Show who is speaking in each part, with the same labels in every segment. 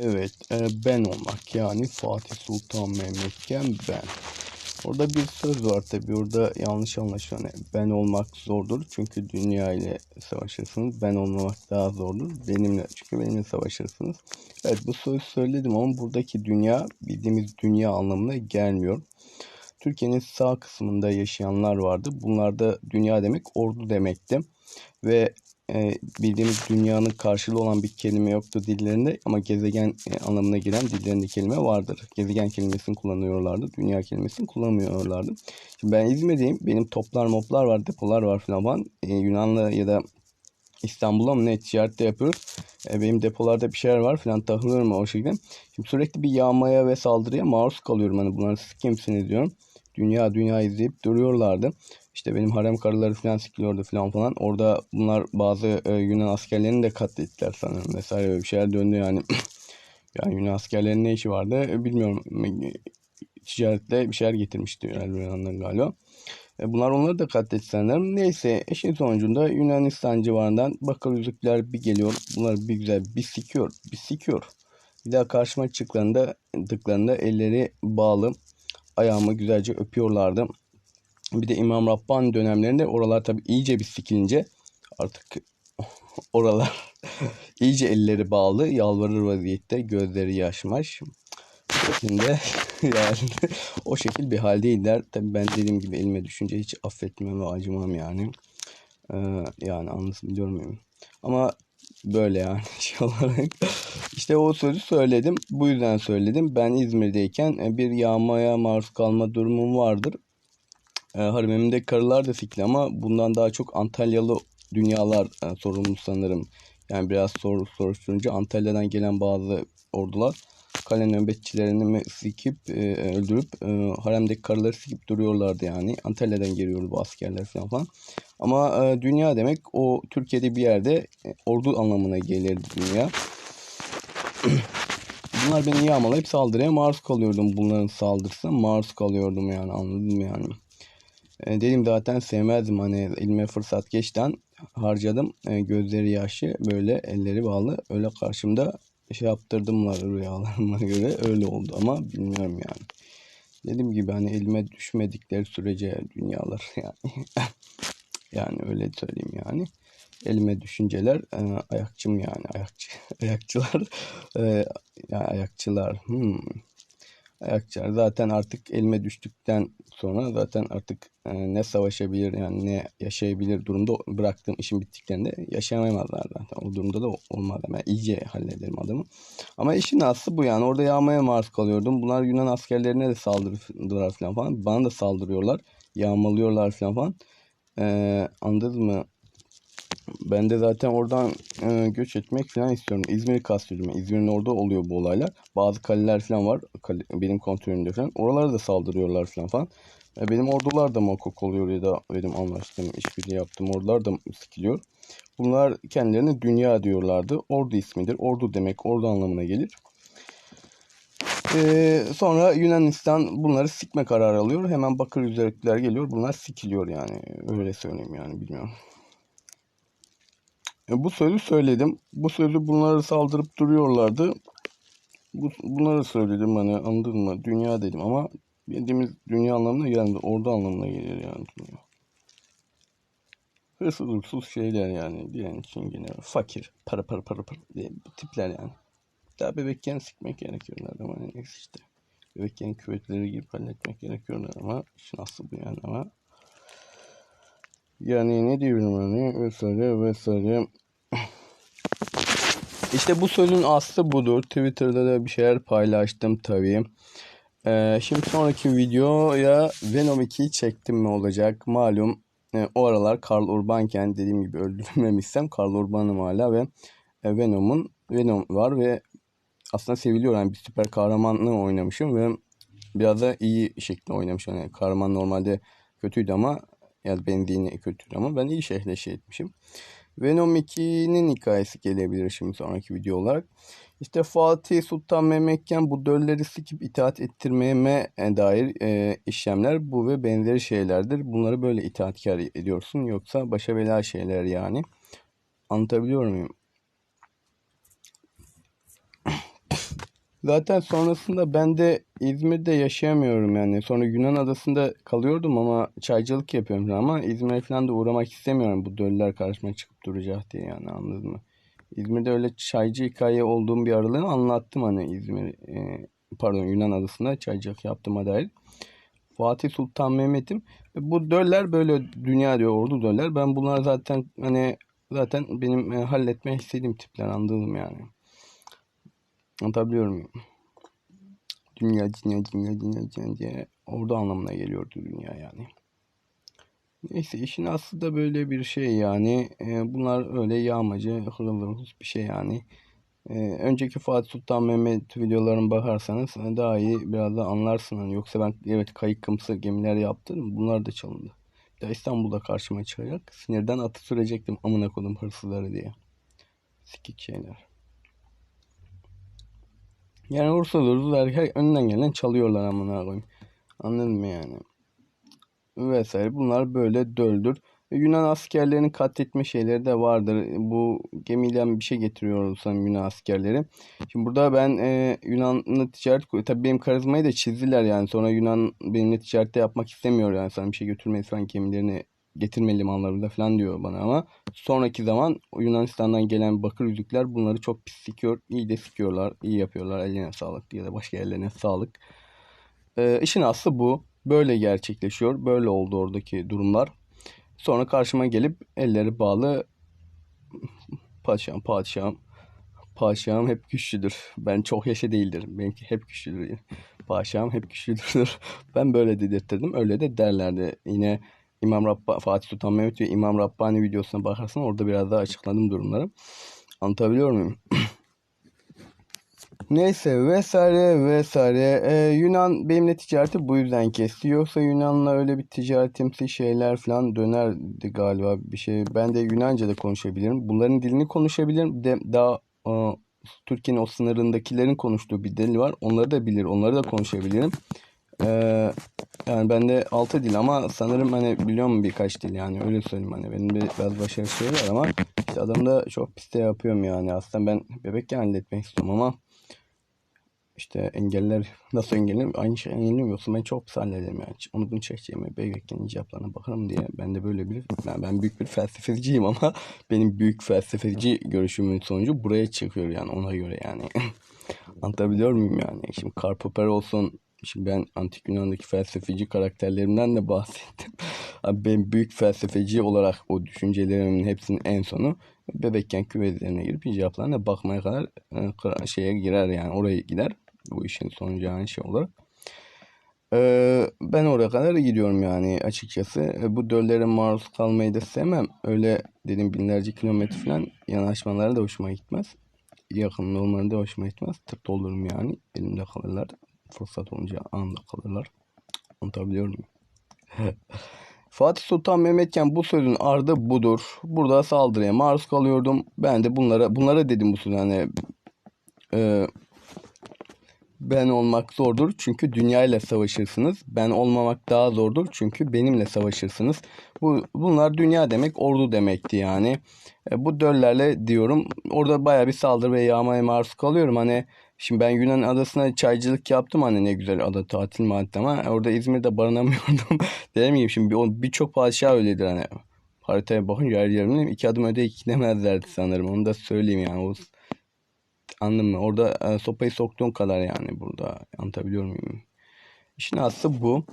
Speaker 1: Evet, e, ben olmak yani Fatih Sultan Mehmetken ben. Orada bir söz var tabii orada yanlış anlaşılan. Ben olmak zordur çünkü dünya ile savaşırsınız. Ben olmamak daha zordur. Benimle çünkü benimle savaşırsınız. Evet bu sözü söyledim ama buradaki dünya bildiğimiz dünya anlamına gelmiyor. Türkiye'nin sağ kısmında yaşayanlar vardı. Bunlarda dünya demek ordu demekti. Ve e, bildiğimiz dünyanın karşılığı olan bir kelime yoktu dillerinde ama gezegen e, anlamına gelen dillerinde kelime vardır. Gezegen kelimesini kullanıyorlardı. Dünya kelimesini kullanmıyorlardı. Şimdi ben İzmir'deyim. Benim toplar moplar var, depolar var falan. E, Yunanlı ya da İstanbul'a mı ne ticarette yapıyoruz. E, benim depolarda bir şeyler var falan takılıyorum o şekilde. Şimdi sürekli bir yağmaya ve saldırıya maruz kalıyorum. Hani bunlar siz kimsiniz diyorum. Dünya dünya izleyip duruyorlardı. İşte benim harem karıları falan sikiliyordu falan falan. Orada bunlar bazı e, Yunan askerlerini de katlettiler sanırım vesaire böyle bir şeyler döndü yani. yani Yunan askerlerinin ne işi vardı e, bilmiyorum. Ticaretle bir şeyler getirmişti Yunanlar galiba. E, bunlar onları da katletti sanırım. Neyse işin sonucunda Yunanistan civarından bakır yüzükler bir geliyor. Bunlar bir güzel bir sikiyor. Bir sikiyor. Bir daha karşıma çıktıklarında, tıklarında elleri bağlı. Ayağımı güzelce öpüyorlardı. Bir de İmam Rabbani dönemlerinde oralar tabi iyice bir sikilince artık oralar iyice elleri bağlı yalvarır vaziyette gözleri yaşmaş şeklinde yani o şekil bir haldeydiler. Tabi ben dediğim gibi elime düşünce hiç affetmem ve acımam yani. Ee, yani anlasın muyum? Ama böyle yani şey olarak. işte o sözü söyledim. Bu yüzden söyledim. Ben İzmir'deyken e, bir yağmaya maruz kalma durumum vardır. E, haremimde karılar da sikli ama bundan daha çok Antalyalı dünyalar e, sorumlu sanırım. Yani biraz sor, soruşturunca Antalya'dan gelen bazı ordular kale nöbetçilerini sikip e, öldürüp e, haremdeki karıları sikip duruyorlardı yani. Antalya'dan geliyordu bu askerler falan. Ama e, dünya demek o Türkiye'de bir yerde e, ordu anlamına gelirdi dünya. Bunlar beni yağmalayıp saldırıya maruz kalıyordum. Bunların saldırısına maruz kalıyordum yani anladım yani. E, dedim zaten sevmezdim hani ilme fırsat geçten harcadım. E, gözleri yaşlı böyle elleri bağlı öyle karşımda şey yaptırdımlar rüyalarıma göre öyle oldu ama bilmiyorum yani. Dediğim gibi hani elime düşmedikleri sürece dünyalar yani. yani öyle söyleyeyim yani. Elime düşünceler e, ayakçım yani ayakçı ayakçılar e, yani ayakçılar hmm. Ayakçılar zaten artık elime düştükten sonra zaten artık e, ne savaşabilir yani ne yaşayabilir durumda bıraktığım işin bittiklerinde yaşayamazlar zaten. O durumda da olmaz. Yani iyice hallederim adamı. Ama işin aslı bu yani. Orada yağmaya maruz kalıyordum. Bunlar Yunan askerlerine de saldırdılar falan falan. Bana da saldırıyorlar. Yağmalıyorlar falan falan. Ee, anladınız mı? Ben de zaten oradan e, göç etmek falan istiyorum. İzmir'i kastediyorum. İzmir'in orada oluyor bu olaylar. Bazı kaleler falan var. Kale, benim kontrolümde falan. Oralara da saldırıyorlar falan falan. E, benim ordular da mokok oluyor ya da benim anlaştığım işbirliği yaptığım ordular da sikiliyor. Bunlar kendilerine dünya diyorlardı. Ordu ismidir. Ordu demek ordu anlamına gelir. Ee, sonra Yunanistan bunları sikme kararı alıyor. Hemen bakır yüzerlikler geliyor. Bunlar sikiliyor yani. Öyle söyleyeyim yani bilmiyorum. E, bu sözü söyledim. Bu sözü bunları saldırıp duruyorlardı. Bu, bunları söyledim hani anladın mı? Dünya dedim ama bildiğimiz dünya anlamına geldi. Orada anlamına gelir yani dünya. Hırsız hırsız şeyler yani. Diyen çingene, fakir, para para para para diye tipler yani. Daha bebekken sikmek gerekiyor ama neyse işte. Bebekken küvetleri gibi halletmek gerekiyor ama işin aslı bu yani ama yani ne diyorum hani vesaire vesaire. İşte bu sözün aslı budur. Twitter'da da bir şeyler paylaştım tabii. Ee, şimdi sonraki videoya Venom 2'yi çektim mi olacak? Malum e, o aralar Karl Urbanken dediğim gibi öldürmemişsem Karl Urban'ım hala ve e, Venom'un Venom var ve aslında seviliyor. Yani bir süper kahramanlığı oynamışım ve biraz da iyi şekilde oynamışım. Yani kahraman normalde kötüydü ama yani benziğini kötüydü ama ben iyi şekilde şey etmişim. Venom 2'nin hikayesi gelebilir şimdi sonraki video olarak. İşte Fatih Sultan Mehmetken bu dölleri sikip itaat ettirmeme dair e, işlemler bu ve benzeri şeylerdir. Bunları böyle itaatkar ediyorsun yoksa başa bela şeyler yani. Anlatabiliyor muyum? Zaten sonrasında ben de İzmir'de yaşayamıyorum yani. Sonra Yunan adasında kalıyordum ama çaycılık yapıyorum ama İzmir'e falan da uğramak istemiyorum bu döller karşıma çıkıp duracak diye yani anladın mı? İzmir'de öyle çaycı hikaye olduğum bir aralığını anlattım hani İzmir e, pardon Yunan adasında çaycılık yaptığıma dair. Fatih Sultan Mehmet'im. Bu döller böyle dünya diyor ordu döller. Ben bunlar zaten hani zaten benim e, halletmeye istediğim tipler anladım yani. Anlatabiliyor muyum? Dünya, dünya, dünya, dünya, dünya diye orada anlamına geliyordu dünya yani. Neyse işin aslı da böyle bir şey yani. E, bunlar öyle yağmacı, hırıl bir şey yani. E, önceki Fatih Sultan Mehmet videolarına bakarsanız e, daha iyi biraz da anlarsın. Hani yoksa ben evet kayıkımsı gemiler yaptım. Bunlar da çalındı. Bir İstanbul'da karşıma çıkacak. Sinirden atı sürecektim amına kodum hırsızları diye. Sikik şeyler. Yani Ursa Hırsızlar her önünden gelen çalıyorlar amına koyayım. Anladın mı yani? Vesaire. Bunlar böyle döldür. Yunan askerlerinin katletme şeyleri de vardır. Bu gemiden bir şey getiriyor sanırım Yunan askerleri. Şimdi burada ben e, Yunan'la ticaret tabii benim karizmayı da çizdiler yani. Sonra Yunan benimle ticarette yapmak istemiyor yani. Sana bir şey götürmeyi falan gemilerini getirme limanlarında falan diyor bana ama sonraki zaman Yunanistan'dan gelen bakır yüzükler bunları çok pis sikiyor. İyi de sikiyorlar. iyi yapıyorlar. Eline sağlık ya da başka yerlerine sağlık. Ee, işin aslı bu. Böyle gerçekleşiyor. Böyle oldu oradaki durumlar. Sonra karşıma gelip elleri bağlı padişahım padişahım padişahım hep güçlüdür. Ben çok yaşa değildir. Benimki hep güçlüdür. Padişahım hep güçlüdür. ben böyle dedirttirdim. Öyle de derlerdi. Yine İmam Rabba, Fatih Sultan Mehmet ve İmam Rabbani videosuna bakarsan orada biraz daha açıkladım durumları. Anlatabiliyor muyum? Neyse vesaire vesaire. Ee, Yunan benimle ticareti bu yüzden kesti. Yoksa Yunan'la öyle bir ticaretimsi şeyler falan dönerdi galiba bir şey. Ben de Yunanca da konuşabilirim. Bunların dilini konuşabilirim. De, daha e, Türkiye'nin o sınırındakilerin konuştuğu bir dil var. Onları da bilir. Onları da konuşabilirim. Ee, yani bende altı dil ama sanırım hani biliyorum birkaç dil yani öyle söyleyeyim hani. Benim bir biraz başarı şey var ama işte adamda çok piste yapıyorum yani. Aslında ben bebekken halletmek istiyorum ama işte engeller nasıl engellenir aynı şey engellemiyorsun ben çok pis hallederim yani. Onu bunu çekeceğime bebekken icaplarına bakarım diye. Ben de böyle bir ben, ben büyük bir felsefeciyim ama benim büyük felsefeci görüşümün sonucu buraya çıkıyor yani ona göre yani. Anlatabiliyor muyum yani? Şimdi Karl olsun Şimdi ben antik Yunan'daki felsefeci karakterlerimden de bahsettim. Ben büyük felsefeci olarak o düşüncelerimin hepsinin en sonu bebekken küvezlerine girip icaplarına bakmaya kadar e, şeye girer yani oraya gider. Bu işin sonucu yani şey olarak. Ee, ben oraya kadar gidiyorum yani açıkçası. E, bu döllere maruz kalmayı da sevmem. Öyle dedim binlerce kilometre falan yanaşmaları da hoşuma gitmez. Yakın olmaları da hoşuma gitmez. Tırt olurum yani. Elimde kalırlar fırsat olunca anında kalırlar. Anlatabiliyor muyum? Fatih Sultan Mehmetken bu sözün ardı budur. Burada saldırıya maruz kalıyordum. Ben de bunlara bunlara dedim bu sözü hani e, ben olmak zordur çünkü dünya ile savaşırsınız. Ben olmamak daha zordur çünkü benimle savaşırsınız. Bu bunlar dünya demek, ordu demekti yani. E, bu döllerle diyorum orada baya bir saldırı ve yağmaya maruz kalıyorum. Hani Şimdi ben Yunan adasına çaycılık yaptım hani ne güzel ada tatil madde ama orada İzmir'de barınamıyordum. Demeyeyim şimdi birçok padişah öyledir hani. Haritaya bakınca her yerimde iki adım öde gidemezlerdi sanırım. Onu da söyleyeyim yani. O, anladın mı? Orada e, sopayı soktuğun kadar yani burada. Anlatabiliyor muyum? İşin aslı bu.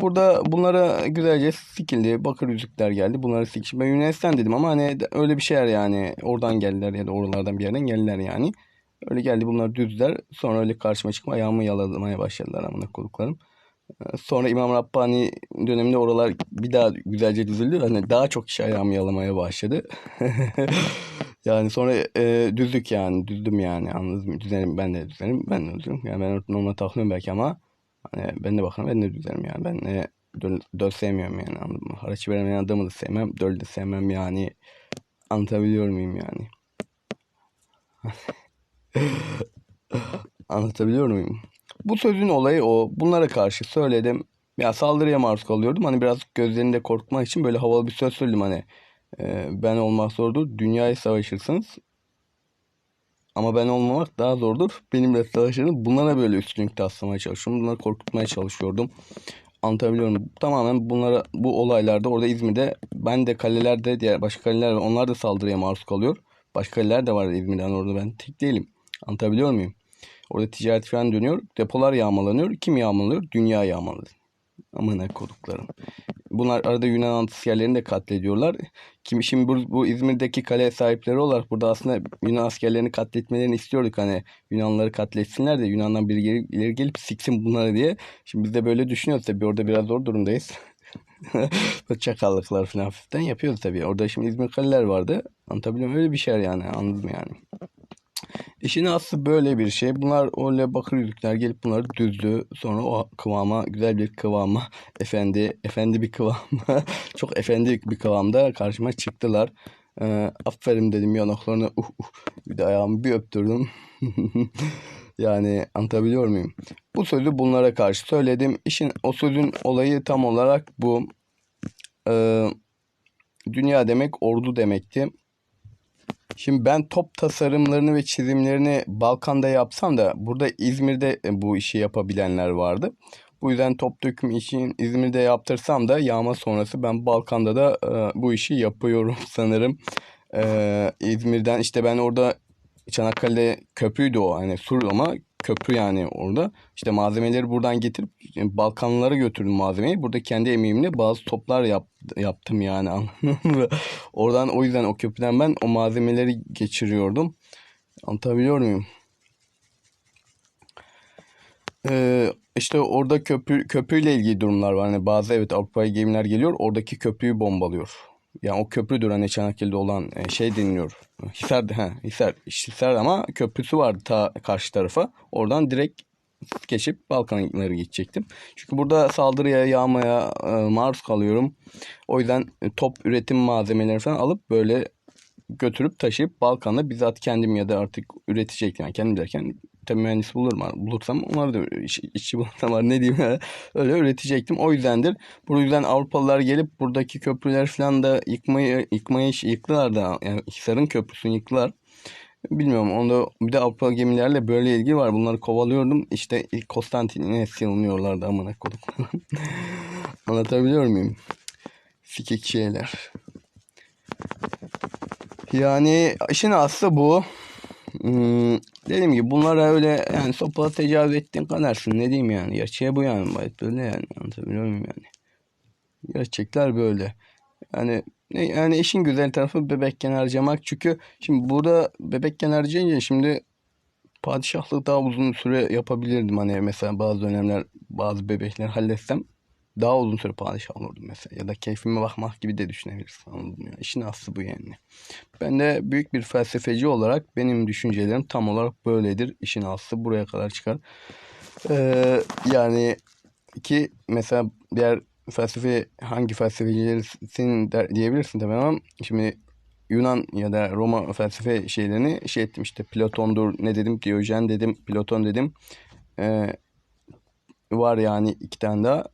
Speaker 1: Burada bunlara güzelce sikildi. Bakır yüzükler geldi. Bunları sikmiş. Ben Yunanistan dedim ama hani öyle bir şeyler yani. Oradan geldiler ya da oralardan bir yerden geldiler yani. Öyle geldi bunlar düzler. Sonra öyle karşıma çıkma ayağımı yalamaya başladılar amına koduklarım. Ee, sonra İmam Rabbani döneminde oralar bir daha güzelce düzüldü. Hani daha çok kişi ayağımı yalamaya başladı. yani sonra e, düzdük yani. Düzdüm yani. Anladınız mı? Düzenim ben de düzenim. Ben de düzenim. Yani ben normal takılıyorum belki ama hani ben de bakarım ben de düzenim yani. Ben de döl, döl sevmiyorum yani anladın mı? Haraç veremeyen adamı da sevmem. Döl de sevmem yani. Anlatabiliyor muyum yani? Anlatabiliyor muyum? Bu sözün olayı o. Bunlara karşı söyledim. Ya saldırıya maruz kalıyordum. Hani biraz gözlerinde korkmak için böyle havalı bir söz söyledim hani. E, ben olmak zordur. Dünyayı savaşırsınız. ama ben olmamak daha zordur. Benimle savaşırım. Bunlara böyle üstünlük taslamaya çalışıyorum. Bunları korkutmaya çalışıyordum. Anlatabiliyor muyum? Tamamen bunlara bu olaylarda orada İzmir'de ben de kalelerde diğer başka kaleler. Onlar da saldırıya maruz kalıyor. Başka kaleler de var İzmir'den orada ben tek değilim. Anlatabiliyor muyum? Orada ticaret falan dönüyor. Depolar yağmalanıyor. Kim yağmalıyor? Dünya yağmalanıyor. Amına koduklarım. Bunlar arada Yunan askerlerini de katlediyorlar. Kim şimdi bu, bu İzmir'deki kale sahipleri olarak burada aslında Yunan askerlerini katletmelerini istiyorduk. Hani Yunanlıları katletsinler de Yunan'dan biri geri, ileri gelip siksin bunları diye. Şimdi biz de böyle düşünüyoruz tabii orada biraz zor durumdayız. Çakallıklar falan hafiften yapıyoruz tabii. Orada şimdi İzmir kaleler vardı. Anlatabiliyor muyum? Öyle bir şey yani anladım yani. İşin aslı böyle bir şey. Bunlar öyle bakır yüzükler gelip bunları düzdü. Sonra o kıvama güzel bir kıvama efendi efendi bir kıvama çok efendi bir kıvamda karşıma çıktılar. Ee, aferin dedim yanaklarına uh, uh. bir de ayağımı bir öptürdüm. yani anlatabiliyor muyum? Bu sözü bunlara karşı söyledim. İşin o sözün olayı tam olarak bu. Ee, dünya demek ordu demekti. Şimdi ben top tasarımlarını ve çizimlerini Balkan'da yapsam da burada İzmir'de e, bu işi yapabilenler vardı. Bu yüzden top döküm işini İzmir'de yaptırsam da yağma sonrası ben Balkan'da da e, bu işi yapıyorum sanırım. E, İzmir'den işte ben orada Çanakkale köprüydü o hani sur ama köprü yani orada. İşte malzemeleri buradan getirip Balkanlara götürdüm malzemeyi. Burada kendi emeğimle bazı toplar yap, yaptım yani Oradan o yüzden o köprüden ben o malzemeleri geçiriyordum. Anlatabiliyor muyum? Ee, işte orada köprü köprüyle ilgili durumlar var. Hani bazı evet Avrupa'ya gemiler geliyor. Oradaki köprüyü bombalıyor. Yani o köprüdür hani Çanakkale'de olan e, şey deniliyor. Hisar, he, Hisar, Hisar ama köprüsü vardı ta karşı tarafa. Oradan direkt geçip Balkanlara geçecektim. Çünkü burada saldırıya, yağmaya e, maruz kalıyorum. O yüzden e, top üretim malzemelerini falan alıp böyle götürüp taşıyıp Balkan'da bizzat kendim ya da artık üretecektim. Yani kendim derken tabii mühendis bulurum. Bulursam onları da iş, işçi bulursam var ne diyeyim öyle üretecektim. O yüzdendir. Bu yüzden Avrupalılar gelip buradaki köprüler falan da yıkmayı, yıkmayı yıktılar da. Yani Hisar'ın köprüsünü yıktılar. Bilmiyorum onda bir de Avrupa gemilerle böyle ilgi var. Bunları kovalıyordum. İşte ilk Konstantin'e sığınıyorlardı amına koduk. Anlatabiliyor muyum? Fikik şeyler. Yani işin aslı bu. Hmm, dediğim gibi bunlara öyle yani sopa tecavüz ettiğin kadarsın ne diyeyim yani. Gerçeği bu yani. Böyle yani. Anlatabiliyor muyum yani? Gerçekler böyle. Yani yani işin güzel tarafı bebekken harcamak. Çünkü şimdi burada bebekken harcayınca şimdi padişahlığı daha uzun süre yapabilirdim. Hani mesela bazı dönemler bazı bebekler halletsem daha uzun süre padişah olurdum mesela. Ya da keyfime bakmak gibi de düşünebilirsin. Anladın mı? İşin aslı bu yani. Ben de büyük bir felsefeci olarak benim düşüncelerim tam olarak böyledir. İşin aslı buraya kadar çıkar. Ee, yani ki mesela diğer felsefe hangi felsefecilerin diyebilirsin tabii ama şimdi Yunan ya da Roma felsefe şeylerini şey ettim işte Platon'dur ne dedim Diyojen dedim Platon dedim ee, var yani iki tane daha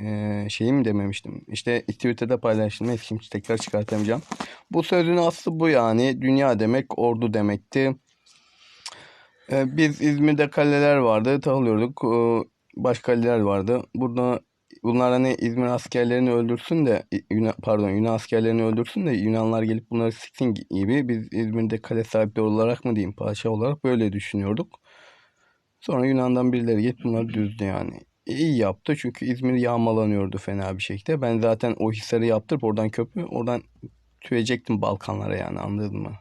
Speaker 1: ee, şeyim dememiştim. İşte Twitter'da paylaştım. Neyse tekrar çıkartamayacağım. Bu sözün aslı bu yani. Dünya demek ordu demekti. Ee, biz İzmir'de kaleler vardı. Takılıyorduk. Ee, baş kaleler vardı. Burada bunlar hani İzmir askerlerini öldürsün de Yunan, pardon Yunan askerlerini öldürsün de Yunanlar gelip bunları siksin gibi biz İzmir'de kale sahipleri olarak mı diyeyim padişah olarak böyle düşünüyorduk. Sonra Yunan'dan birileri gelip bunları düzdü yani iyi yaptı. Çünkü İzmir yağmalanıyordu fena bir şekilde. Ben zaten o hisleri yaptırıp oradan köprü oradan tüyecektim Balkanlara yani anladın mı?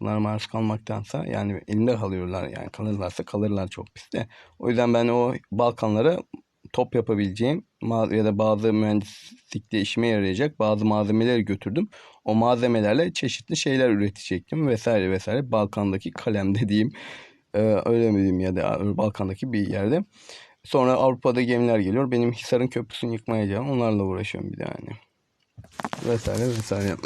Speaker 1: Bunlar maruz kalmaktansa yani elimde kalıyorlar yani kalırlarsa kalırlar çok piste. O yüzden ben o Balkanlara top yapabileceğim ya da bazı mühendislikte işime yarayacak bazı malzemeleri götürdüm. O malzemelerle çeşitli şeyler üretecektim vesaire vesaire. Balkan'daki kalem dediğim öyle mi diyeyim ya da Balkan'daki bir yerde. Sonra Avrupa'da gemiler geliyor. Benim Hisar'ın köprüsünü yıkmayacağım. Onlarla uğraşıyorum bir de yani. Vesaire vesaire.